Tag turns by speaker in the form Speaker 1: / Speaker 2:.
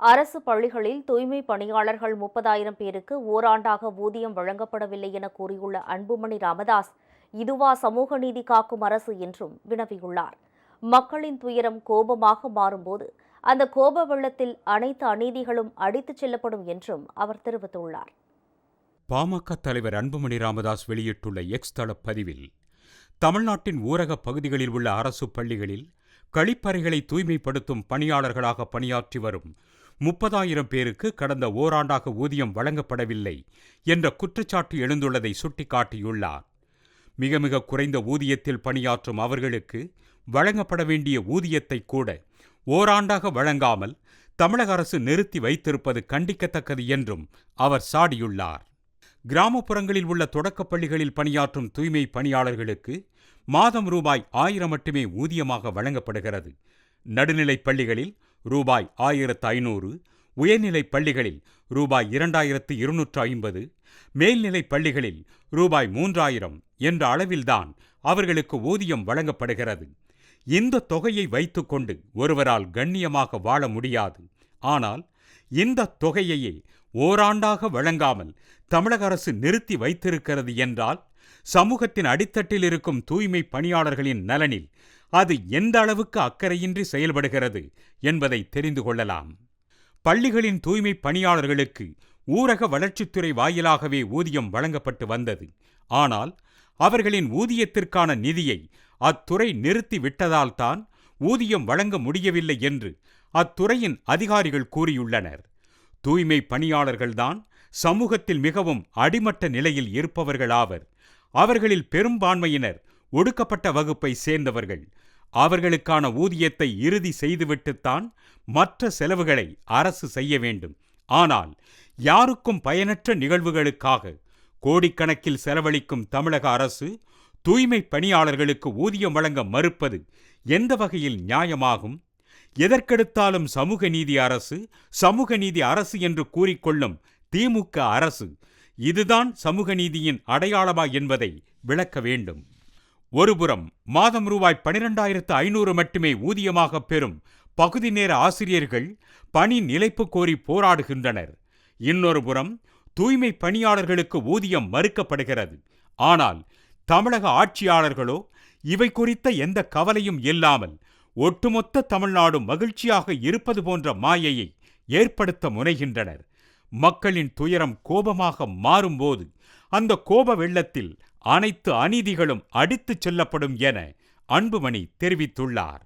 Speaker 1: அரசு பள்ளிகளில் தூய்மை பணியாளர்கள் முப்பதாயிரம் பேருக்கு ஓராண்டாக ஊதியம் வழங்கப்படவில்லை என கூறியுள்ள அன்புமணி ராமதாஸ் இதுவா சமூக நீதி காக்கும் அரசு என்றும் வினவியுள்ளார். மக்களின் துயரம் கோபமாக மாறும்போது அந்த கோப வெள்ளத்தில் அனைத்து அநீதிகளும் அடித்துச் செல்லப்படும் என்றும் அவர் தெரிவித்துள்ளார்.
Speaker 2: பாமக தலைவர் அன்புமணி ராமதாஸ் வெளியிட்டுள்ள எக்ஸ் தள பதிவில் தமிழ்நாட்டின் ஊரக பகுதிகளில் உள்ள அரசு பள்ளிகளில் கழிப்பறைகளை தூய்மைப்படுத்தும் பணியாளர்களாக பணியாற்றி வரும் முப்பதாயிரம் பேருக்கு கடந்த ஓராண்டாக ஊதியம் வழங்கப்படவில்லை என்ற குற்றச்சாட்டு எழுந்துள்ளதை சுட்டிக்காட்டியுள்ளார். மிக மிக குறைந்த ஊதியத்தில் பணியாற்றும் அவர்களுக்கு வழங்கப்பட வேண்டிய ஊதியத்தை கூட ஓராண்டாக வழங்காமல் தமிழக அரசு நிறுத்தி வைத்திருப்பது கண்டிக்கத்தக்கது என்றும் அவர் சாடியுள்ளார். கிராமப்புறங்களில் உள்ள தொடக்கப் பள்ளிகளில் பணியாற்றும் தூய்மை பணியாளர்களுக்கு மாதம் ரூபாய் ஆயிரம் மட்டுமே ஊதியமாக வழங்கப்படுகிறது. நடுநிலைப் பள்ளிகளில் ரூபாய் ஆயிரத்து ஐநூறு உயர்நிலைப் பள்ளிகளில் ரூபாய் இரண்டாயிரத்து இருநூற்று ஐம்பது மேல்நிலைப் பள்ளிகளில் ரூபாய் மூன்றாயிரம் என்ற அளவில்தான் அவர்களுக்கு ஊதியம் வழங்கப்படுகிறது. இந்த தொகையை வைத்துக்கொண்டு ஒருவரால் கண்ணியமாக வாழ முடியாது. ஆனால் இந்த தொகையையே ஓராண்டாக வழங்காமல் தமிழக அரசு நிறுத்தி வைத்திருக்கிறது என்றால் சமூகத்தின் அடித்தட்டில் இருக்கும் தூய்மை பணியாளர்களின் நலனில் அது எந்த அளவுக்கு அக்கறையின்றி செயல்படுகிறது என்பதை தெரிந்து கொள்ளலாம். பள்ளிகளின் தூய்மை பணியாளர்களுக்கு ஊரக வளர்ச்சித்துறை வாயிலாகவே ஊதியம் வழங்கப்பட்டு வந்தது. ஆனால் அவர்களின் ஊதியத்திற்கான நிதியை அத்துறை நிறுத்தி விட்டதால்தான் ஊதியம் வழங்க முடியவில்லை என்று அத்துறையின் அதிகாரிகள் கூறியுள்ளனர். தூய்மை பணியாளர்கள்தான் சமூகத்தில் மிகவும் அடிமட்ட நிலையில் இருப்பவர்களாவர் அவர்களில் பெரும்பான்மையினர் ஒடுக்கப்பட்ட வகுப்பை சேர்ந்தவர்கள். அவர்களுக்கான ஊதியத்தை இறுதி செய்துவிட்டுத்தான் மற்ற செலவுகளை அரசு செய்ய வேண்டும். ஆனால் யாருக்கும் பயனற்ற நிகழ்வுகளுக்காக கோடிக்கணக்கில் செலவழிக்கும் தமிழக அரசு தூய்மை பணியாளர்களுக்கு ஊதியம் வழங்க மறுப்பது எந்த வகையில் நியாயமாகும்? எதற்கெடுத்தாலும் சமூக நீதி அரசு சமூக நீதி அரசு என்று கூறிக்கொள்ளும் திமுக அரசு இதுதான் சமூக நீதியின் அடையாளமா என்பதை விளக்க வேண்டும். ஒருபுறம் மாதம் ரூபாய் பனிரெண்டாயிரத்து ஐநூறு மட்டுமே ஊதியமாக பெறும் பகுதி நேர ஆசிரியர்கள் பணி நிலைப்பு கோரி போராடுகின்றனர். இன்னொரு புறம் தூய்மை பணியாளர்களுக்கு ஊதியம் மறுக்கப்படுகிறது. ஆனால் தமிழக ஆட்சியாளர்களோ இவை குறித்த எந்த கவலையும் இல்லாமல் ஒட்டுமொத்த தமிழ்நாடு மகிழ்ச்சியாக இருப்பது போன்ற மாயையை ஏற்படுத்த முனைகின்றனர். மக்களின் துயரம் கோபமாக மாறும்போது அந்த கோப வெள்ளத்தில் அனைத்து அநீதிகளும் அடித்துச் செல்லப்படும் என அன்புமணி தெரிவித்துள்ளார்.